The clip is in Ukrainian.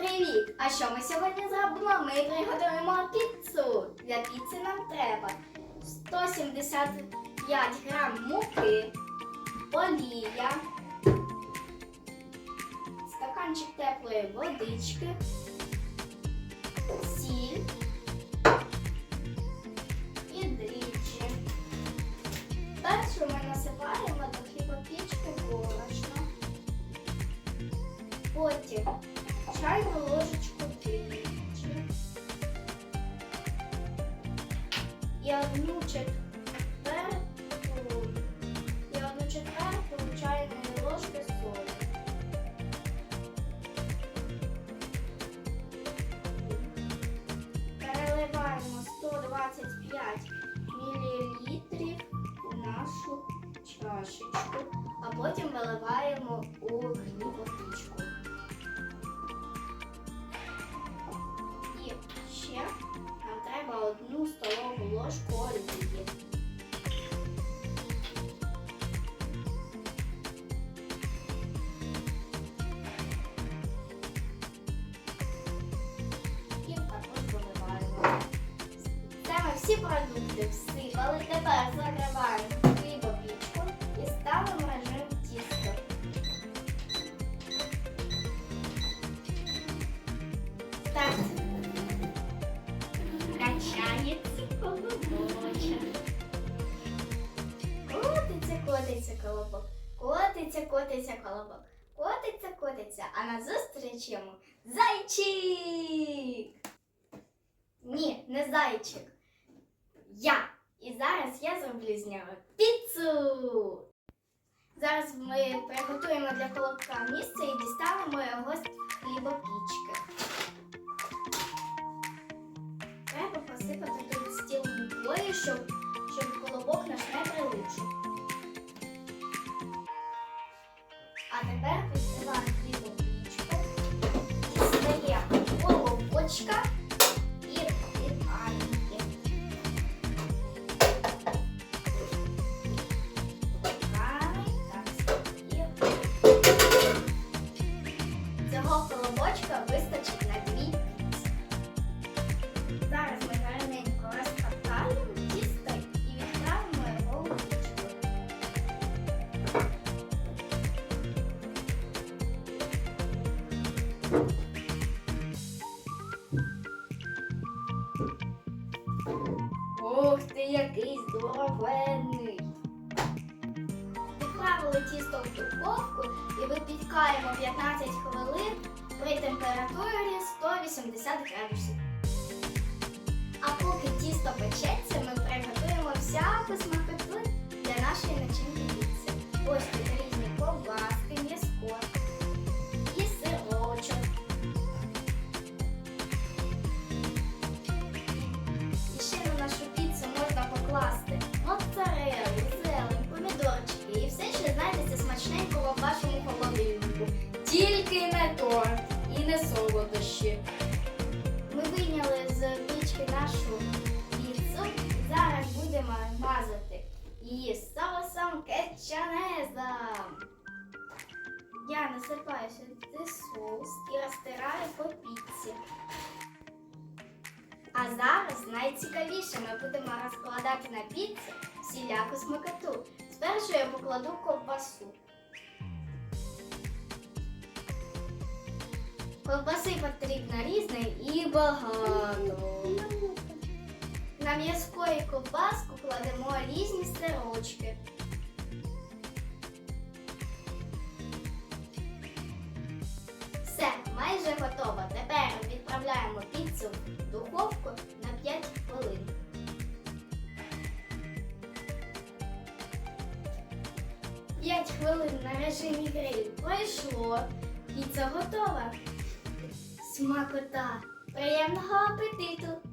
Привіт! А що ми сьогодні зробимо? Ми приготуємо піцу. Для піци нам треба 175 грам муки, олія, стаканчик теплої водички, сіль і дріжджі. Першу ми насипаємо до хлібопічки борошно. Потім чайну ложечку. І одну четверту, і одну четверту чайної ложки солі. Переливаємо 125 мл у нашу чашечку, а потім виливаємо у всі продукти всипали. Тепер закриваємо хлібопічку і ставимо режим тісто. Так. Качається колобочок. Котиться, котиться колобок. Котиться, котиться колобок. Котиться, котиться, а назустріч йому зайчик. Ні, не зайчик. Я. І зараз я зроблю з нього піцу. Зараз ми приготуємо для колобка місце і діставимо його з хлібопічки. Треба посипати тут стіл мукою, щоб, щоб Ох ти, який здоровенний! Відправили тісто в духовку і випікаємо 15 хвилин при температурі 180 градусів. А поки тісто печеться, ми приготуємо всяку смакоту будемо мазати її соусом кетчанеза. Я насипаю сюди соус і розтираю по піці. А зараз найцікавіше ми будемо розкладати на піці всіляку смакоту. Спершу я покладу ковбасу. Ковбаси потрібно різної і багато. На м'язко і ковбаску кладемо різні сирочки. Все, майже готово. Тепер відправляємо піцу в духовку на 5 хвилин. П'ять хвилин на режимі гриль пройшло. Піца готова. Смакота. Приємного апетиту!